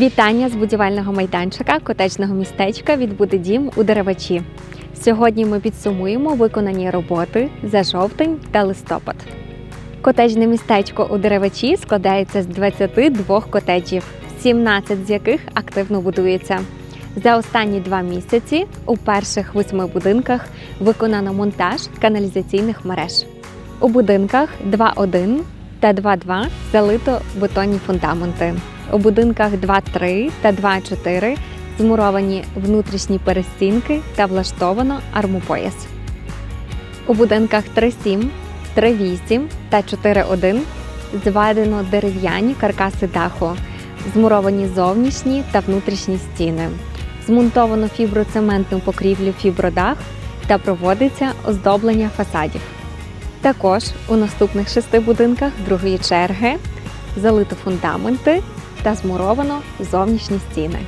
Вітання з будівельного майданчика котечного містечка від Будедім у Деревачі. Сьогодні ми підсумуємо виконані роботи за жовтень та листопад. Котеджне містечко у Деревачі складається з 22 котеджів, 17 з яких активно будується. За останні два місяці у перших восьми будинках виконано монтаж каналізаційних мереж. У будинках 2.1 та 2.2 залито бетонні фундаменти. У будинках 2.3 та 2.4 змуровані внутрішні перестінки та влаштовано армопояс. У будинках 3.7, 3.8 та 4.1 зведено дерев'яні каркаси даху, змуровані зовнішні та внутрішні стіни. Змонтовано фіброцементну покрівлю фібродах та проводиться оздоблення фасадів. Також у наступних шести будинках другої черги залито фундаменти та змуровано зовнішні стіни.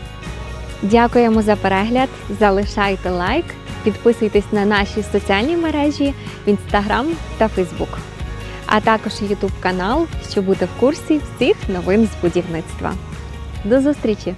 Дякуємо за перегляд. Залишайте лайк, підписуйтесь на наші соціальні мережі в Instagram та Фейсбук, а також YouTube канал, щоб бути в курсі всіх новин з будівництва. До зустрічі!